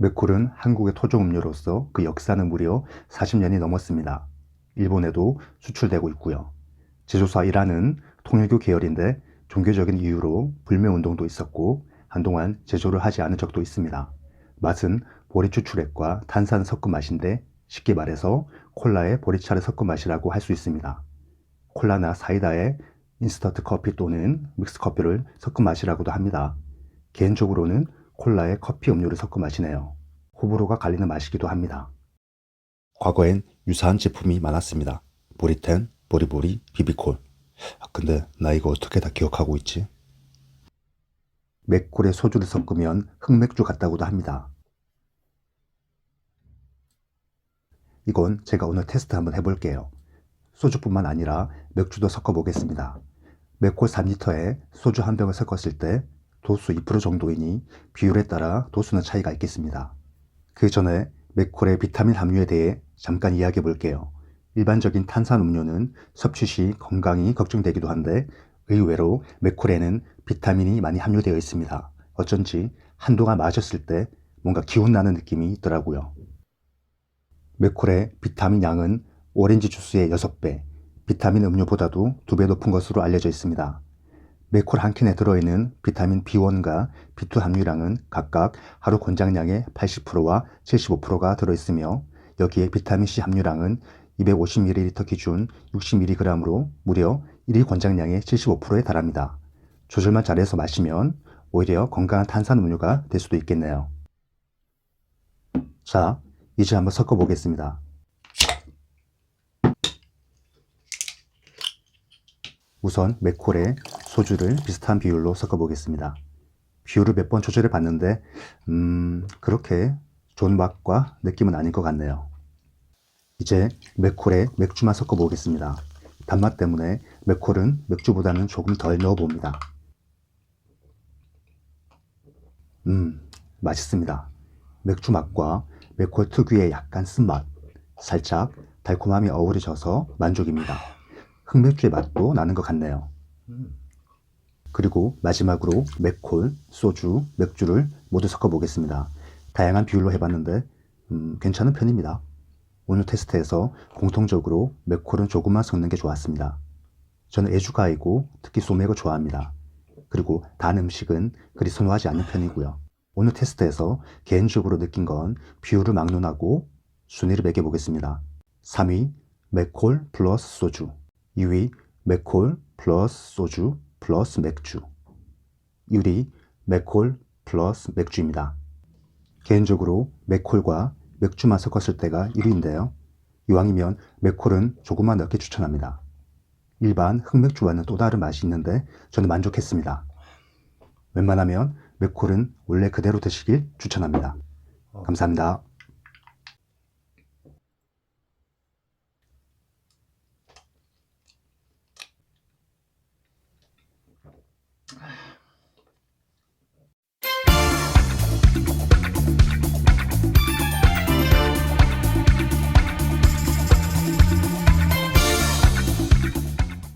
맥콜은 한국의 토종 음료로서 그 역사는 무려 40년이 넘었습니다. 일본에도 수출되고 있고요. 제조사 이란은 통일교 계열인데 종교적인 이유로 불매 운동도 있었고 한동안 제조를 하지 않은 적도 있습니다. 맛은 보리추 추렉과 탄산 섞은 맛인데 쉽게 말해서 콜라에 보리차를 섞은 맛이라고 할 수 있습니다. 콜라나 사이다에 인스턴트 커피 또는 믹스 커피를 섞은 맛이라고도 합니다. 개인적으로는 콜라에 커피 음료를 섞은 맛이네요. 호불호가 갈리는 맛이기도 합니다. 과거엔 유사한 제품이 많았습니다. 보리텐, 보리보리, 비비콜. 아, 근데 나 이거 어떻게 다 기억하고 있지? 맥콜에 소주를 섞으면 흑맥주 같다고도 합니다. 이건 제가 오늘 테스트 한번 해볼게요. 소주뿐만 아니라 맥주도 섞어 보겠습니다. 맥콜 3리터에 소주 한 병을 섞었을 때 도수 2% 정도이니 비율에 따라 도수는 차이가 있겠습니다. 그 전에 맥콜의 비타민 함유에 대해 잠깐 이야기해 볼게요. 일반적인 탄산 음료는 섭취 시 건강이 걱정되기도 한데 의외로 맥콜에는 비타민이 많이 함유되어 있습니다. 어쩐지 한동안 마셨을 때 뭔가 기운 나는 느낌이 있더라고요. 맥콜의 비타민 양은 오렌지 주스의 6배, 비타민 음료보다도 2배 높은 것으로 알려져 있습니다. 맥콜 한 캔에 들어있는 비타민 B1과 B2 함유량은 각각 하루 권장량의 80%와 75%가 들어있으며 여기에 비타민 C 함유량은 250ml 기준 60mg으로 무려 1일 권장량의 75%에 달합니다. 조절만 잘해서 마시면 오히려 건강한 탄산 음료가 될 수도 있겠네요. 자, 이제 한번 섞어 보겠습니다. 우선 맥콜에 소주를 비슷한 비율로 섞어 보겠습니다. 비율을 몇 번 조절해 봤는데 음, 그렇게 좋은 맛과 느낌은 아닌 것 같네요. 이제 맥콜에 맥주만 섞어 보겠습니다. 단맛 때문에 맥콜은 맥주보다는 조금 덜 넣어 봅니다. 음, 맛있습니다. 맥주 맛과 맥콜 특유의 약간 쓴맛, 살짝 달콤함이 어우러져서 만족입니다. 흑맥주의 맛도 나는 것 같네요. 그리고 마지막으로 맥콜, 소주, 맥주를 모두 섞어 보겠습니다. 다양한 비율로 해봤는데 음, 괜찮은 편입니다. 오늘 테스트에서 공통적으로 맥콜은 조금만 섞는 게 좋았습니다. 저는 애주가이고 특히 소맥을 좋아합니다. 그리고 단 음식은 그리 선호하지 않는 편이고요. 오늘 테스트에서 개인적으로 느낀 건 비율을 막론하고 순위를 매겨보겠습니다. 3위 맥콜 플러스 소주 2위 맥콜 플러스 소주 플러스 맥주 1위 맥콜 플러스 맥주입니다. 개인적으로 맥콜과 맥주만 섞었을 때가 1위인데요. 이왕이면 맥콜은 조금만 넣게 추천합니다. 일반 흑맥주와는 또 다른 맛이 있는데 저는 만족했습니다. 웬만하면 맥콜은 원래 그대로 드시길 추천합니다. 감사합니다.